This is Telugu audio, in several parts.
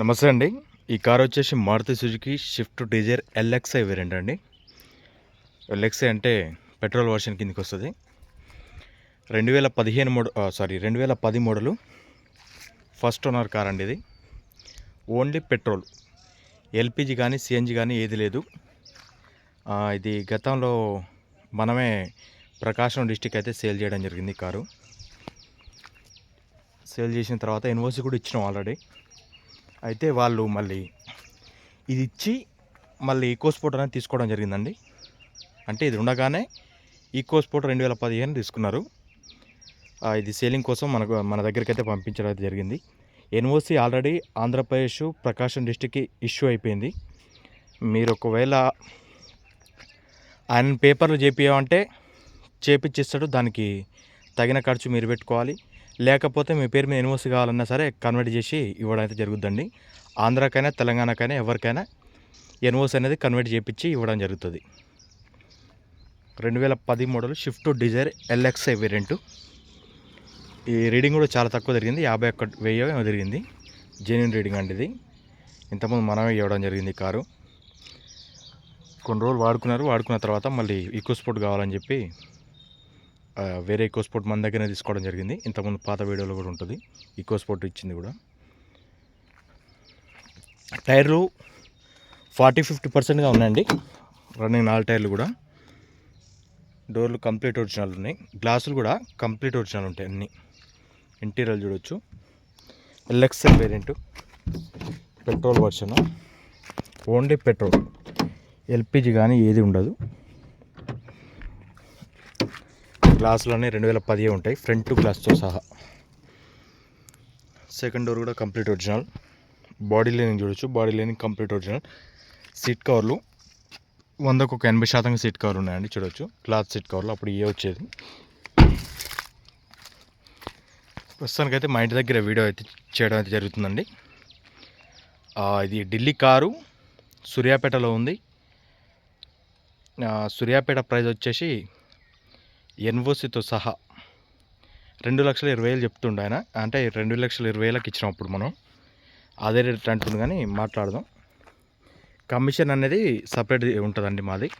నమస్తే అండి. ఈ కార్ వచ్చేసి Maruti Suzuki Swift Dzire LXI variant అండి. ఎల్ఎక్స్ఐ అంటే పెట్రోల్ వర్షన్ కిందకి వస్తుంది. రెండు వేల పదిహేను మోడ సారీ రెండు వేల పది మోడలు ఫస్ట్ ఓనర్ కార్ అండి ఇది. Only petrol. ఎల్పిజి కానీ సిఎన్జి కానీ ఏది లేదు. ఇది గతంలో మనమే ప్రకాశం డిస్టిక్ అయితే సేల్ చేయడం జరిగింది ఈ కారు. సేల్ చేసిన తర్వాత ఎన్ఓసి కూడా ఇచ్చినాం ఆల్రెడీ. అయితే వాళ్ళు మళ్ళీ ఇది ఇచ్చి మళ్ళీ ఈకో స్పోర్ట్ అనేది తీసుకోవడం జరిగిందండి. అంటే ఇది ఉండగానే ఈకో స్పోర్ట్ రెండు వేల పదిహేను తీసుకున్నారు. ఇది సేలింగ్ కోసం మనకు మన దగ్గరికి అయితే పంపించడం అయితే జరిగింది. ఎన్ఓసి ఆల్రెడీ ఆంధ్రప్రదేశ్ ప్రకాశం డిస్టిక్కి ఇష్యూ అయిపోయింది. మీరు ఒకవేళ ఆయన పేపర్లు చేపియమంటే చేపిచ్చిస్తాడు. దానికి తగిన ఖర్చు మీరు పెట్టుకోవాలి. లేకపోతే మీ పేరు మీద ఎన్ఓసి కావాలన్నా సరే కన్వర్ట్ చేసి ఇవ్వడం అయితే జరుగుతుందండి ఆంధ్రాకైనా తెలంగాణకైనా ఎవరికైనా ఎన్ఓసి అనేది కన్వర్ట్ చేయించి ఇవ్వడం జరుగుతుంది. రెండు వేల పది model Swift Dzire LXI variant. ఈ రీడింగ్ కూడా చాలా తక్కువ జరిగింది. యాభై ఒక్క వెయ్యి జరిగింది. జెన్యున్ రీడింగ్ అండి ఇది. ఇంతకుముందు మనమే ఇవ్వడం జరిగింది కారు. కొన్ని రోజులు వాడుకున్నారు. వాడుకున్న తర్వాత మళ్ళీ ఈకో స్పోర్ట్ కావాలని చెప్పి వేరే ఎక్కువ స్పోర్ట్ మన దగ్గరనే తీసుకోవడం జరిగింది. ఇంతకుముందు పాత వీడియోలో కూడా ఉంటుంది. ఈకో స్పోర్ట్ ఇచ్చింది కూడా. టైర్లు ఫార్టీ ఫిఫ్టీ పర్సెంట్గా ఉన్నాయండి. రన్నింగ్ నాలుగు టైర్లు కూడా. డోర్లు కంప్లీట్ ఒరిజినల్ ఉన్నాయి. గ్లాసులు కూడా కంప్లీట్ ఒరిజినల్ ఉంటాయి అన్నీ. ఇంటీరియర్ చూడొచ్చు. LXI variant petrol version only petrol LPG కానీ ఏది ఉండదు. గ్లాసులోనే రెండు వేల పది ఉంటాయి ఫ్రంట్ గ్లాస్తో సహా. సెకండ్ డోర్ కూడా కంప్లీట్ ఒరిజినల్. బాడీ లైనింగ్ చూడొచ్చు body lining complete original. Seat కవర్లు వందకు ఒక ఎనభై శాతం సీట్ కవర్ ఉన్నాయండి చూడొచ్చు. క్లాత్ సీట్ కవర్లు అప్పుడు ఏ వచ్చేది. ప్రస్తుతానికైతే మా ఇంటి దగ్గర వీడియో అయితే చేయడం అయితే జరుగుతుందండి. ఇది ఢిల్లీ కారు సూర్యాపేటలో ఉంది. సూర్యాపేట ప్రైస్ వచ్చేసి ఎన్ఓసితో సహా రెండు లక్షల ఇరవై వేలు చెప్తుండే ఆయన. అంటే రెండు లక్షల ఇరవై వేలకు ఇచ్చినాం అప్పుడు మనం. అదే రేట్ అంటుంది కానీ మాట్లాడదాం. కమిషన్ అనేది సపరేట్ ఉంటుందండి మాది.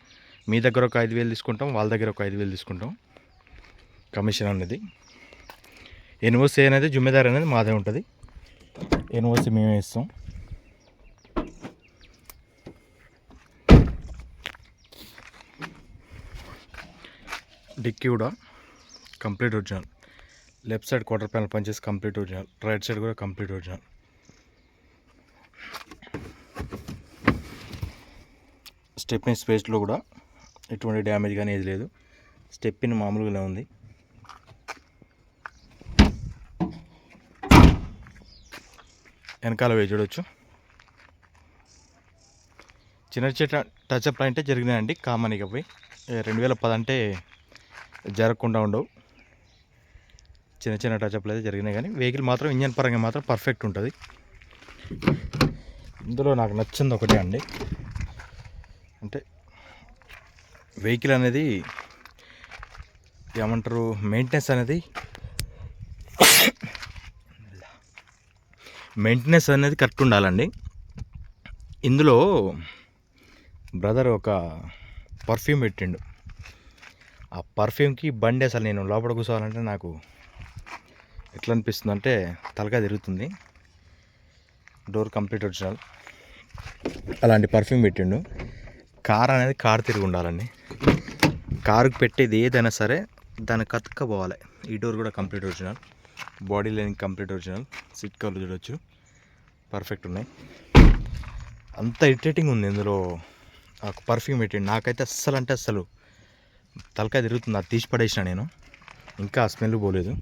మీ దగ్గర ఒక ఐదు వేలు తీసుకుంటాం వాళ్ళ దగ్గర ఒక ఐదు వేలు తీసుకుంటాం కమిషన్ అనేది. ఎన్ఓసి అనేది జుమ్మేదారి అనేది మాదే ఉంటుంది. ఎన్ఓసి మేమే ఇస్తాం. డిక్కీ కూడా complete original. Left side quarter panel పంచేసి complete original. Right side కూడా కంప్లీట్ ఒరిజినల్. స్టెప్ని స్పేస్లో కూడా ఎటువంటి డ్యామేజ్ కానీ ఏది లేదు. స్టెప్పిన్ మామూలుగానే ఉంది. వెనకాల వేయి చూడొచ్చు. చిన్న చిన్న టచ్అప్ అంటే జరిగినాయండి కామన్ ఇక పోయి. రెండు వేల పది అంటే జరగకుండా ఉండవు. చిన్న చిన్న టచ్అప్లు అయితే జరిగినాయి కానీ వెహికల్ మాత్రం ఇంజన్ పరంగా మాత్రం పర్ఫెక్ట్ ఉంటుంది. ఇందులో నాకు నచ్చింది ఒకటే అండి. అంటే వెహికల్ అనేది ఏమంటారు మెయింటెనెన్స్ అనేది మెయింటెనెన్స్ అనేది కరెక్ట్ ఉండాలండి. ఇందులో బ్రదర్ ఒక పర్ఫ్యూమ్ పెట్టిండు. ఆ పర్ఫ్యూమ్కి బండి అసలు నేను లోపల కూర్చోవాలంటే నాకు ఎట్లా అనిపిస్తుంది అంటే తలకాయ తిరుగుతుంది. Door complete original. అలాంటి పర్ఫ్యూమ్ పెట్టిండు. కార్ అనేది కార్ తిరిగి ఉండాలండి. కారుకు పెట్టేది ఏదైనా సరే దాన్ని కతుక్కపోవాలి. ఈ డోర్ కూడా complete original. Body line complete original. Seat కవర్లు చూడొచ్చు. పర్ఫెక్ట్ ఉన్నాయి. అంత ఇరిటేటింగ్ ఉంది ఇందులో. పర్ఫ్యూమ్ పెట్టిండు. నాకైతే అస్సలు అంటే అస్సలు తలకాయ తిరుగుతుంది అది తీసి పడేసిన నేను. ఇంకా ఆ స్మెల్ పోలేదు.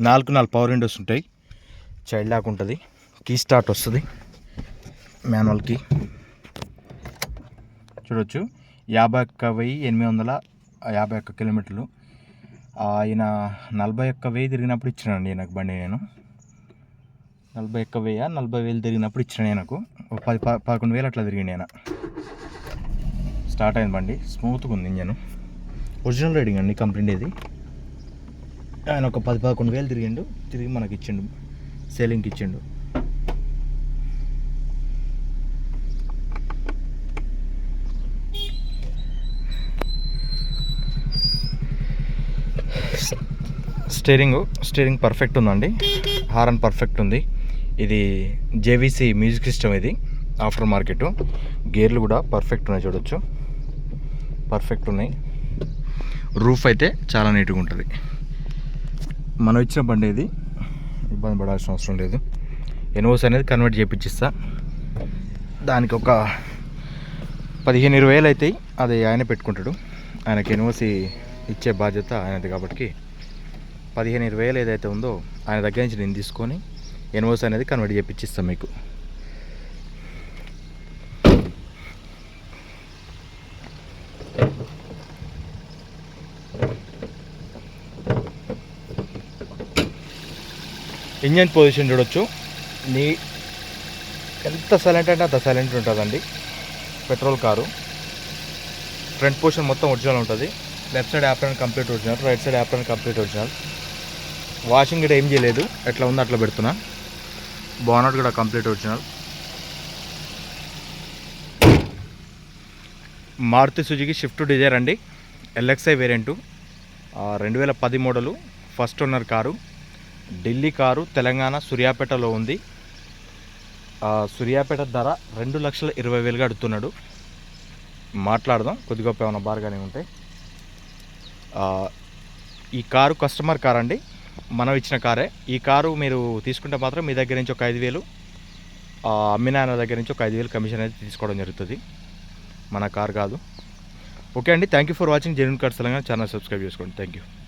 నాలుగు నాలుగు పవర్ విండోస్ ఉంటాయి. చైల్డ్ లాక్ ఉంటుంది. కీ స్టార్ట్ వస్తుంది. మాన్యువల్ కీ చూడొచ్చు. యాభై ఒక్క వెయ్యి ఎనిమిది వందల యాభై ఒక్క కిలోమీటర్లు. ఆయన నలభై ఒక్క వెయ్యి తిరిగినప్పుడు ఇచ్చినండి నాకు బండి నేను. నలభై ఒక్క వెయ్యి నలభై వేలు తిరిగినప్పుడు ఇచ్చిన నాకు ఒక పది పదకొండు వేలు అట్లా తిరిగింది నేను స్టార్ట్ అయింది బండి. స్మూత్గా ఉంది ఇంజన్. ఒరిజినల్ రైడింగ్ అండి కంప్లైంట్ ఇది. ఆయన ఒక పది పదకొండు వేలు తిరిగిండు. తిరిగి మనకి ఇచ్చిండు. సేలింగ్కి ఇచ్చిండు. స్టీరింగ్ స్టీరింగ్ పర్ఫెక్ట్ ఉందండి. హారన్ పర్ఫెక్ట్ ఉంది. ఇది జేవీసీ మ్యూజిక్ సిస్టమ్ ఇది ఆఫ్టర్ మార్కెట్. గేర్లు కూడా పర్ఫెక్ట్ ఉన్నాయి చూడొచ్చు. పర్ఫెక్ట్ ఉన్నాయి. రూఫ్ అయితే చాలా నీట్గా ఉంటుంది. మనం ఇచ్చిన బండి ఇది. ఇబ్బంది పడాల్సిన అవసరం లేదు. ఎన్ఓస్ అనేది కన్వర్ట్ చేయించిస్తా దానికి ఒక పదిహేను ఇరవై వేలు అవుతాయి అది ఆయన పెట్టుకుంటాడు. ఆయనకి ఎన్ఓసి ఇచ్చే బాధ్యత ఆయనది కాబట్టి పదిహేను ఇరవై వేలు ఏదైతే ఉందో ఆయన దగ్గర నుంచి నేను తీసుకొని ఎన్ఓసి అనేది కన్వర్ట్ చేయించిస్తాను మీకు. ఇంజన్ పొజిషన్ చూడొచ్చు. నీ ఎంత సైలెంట్ అంటే అంత సైలెంట్ ఉంటుందండి. Petrol car. ఫ్రంట్ పొజిషన్ మొత్తం ఒరిజినల్ ఉంటుంది. Left side apron complete original right side apron complete original washing కూడా ఏం చేయలేదు. ఎట్లా ఉందో అట్లా పెడుతున్నా. బానట్ కూడా complete original. Maruti Suzuki Swift Dzire అండి. LXI variant. రెండు వేల పది model. First owner car. Delhi car Telangana సూర్యాపేటలో ఉంది. సూర్యాపేట ధర రెండు లక్షల ఇరవై వేలుగా అడుగుతున్నాడు. మాట్లాడదాం. కొద్దిగా ఏమైనా బార్గానే ఉంటే ఈ కారు కస్టమర్ కార్ అండి. మనం ఇచ్చిన కారే. ఈ కారు మీరు తీసుకుంటే మాత్రం మీ దగ్గర నుంచి ఒక ఐదు వేలు ఆ, అమ్మిన దగ్గర నుంచి ఒక ఐదు వేలు కమిషన్ అయితే తీసుకోవడం జరుగుతుంది. మన కార్ కాదు. ఓకే అండి. Thank you for watching. Genuine cars Telangana channel subscribe చేసుకోండి. Thank you